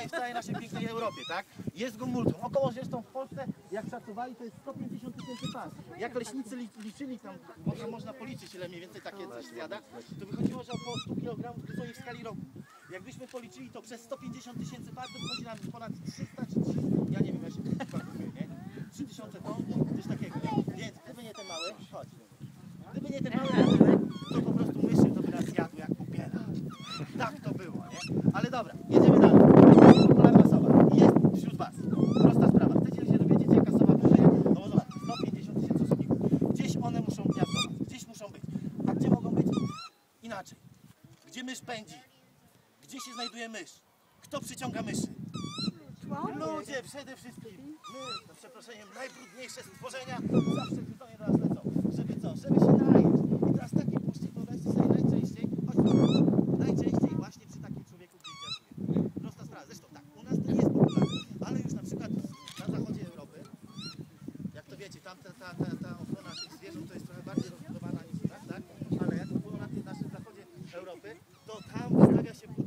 w całej naszej pięknej Europie, tak? Jest go multum. Około zresztą w Polsce, jak szacowali, to jest 150 tysięcy par. Jak leśnicy li- liczyli tam, tam można policzyć, ile mniej więcej takie coś zjada, to wychodziło, że około 100 kg gryzoni w skali roku. Jakbyśmy policzyli to przez 150 tysięcy par, to wychodzi nam ponad 300 czy 300, ja nie wiem, ja się kalkuluję, nie? 3000 ton, coś takiego. Więc gdyby nie ten mały, chodź. Gdyby nie ten mały, to po prostu myszy to by nas jadły jak popiera. Tak to było, nie? Ale dobra, jedziemy dalej. Inaczej. Gdzie mysz pędzi? Gdzie się znajduje mysz? Kto przyciąga myszy? Ludzie przede wszystkim. My, za przeproszeniem, najbrudniejsze stworzenia zawsze gryzonie do nas lecą. Żeby co? Żeby się najeść. I teraz takie puszki, wyobraźcie sobie najczęściej, tu, najczęściej właśnie przy takim człowieku gdzieś gniazduje. Prosta sprawa. Zresztą tak, u nas to nie jest popularne, ale już na przykład na zachodzie Europy, jak to wiecie, tam ta, ta, ta, ta ochrona tych zwierząt 다음 타겟이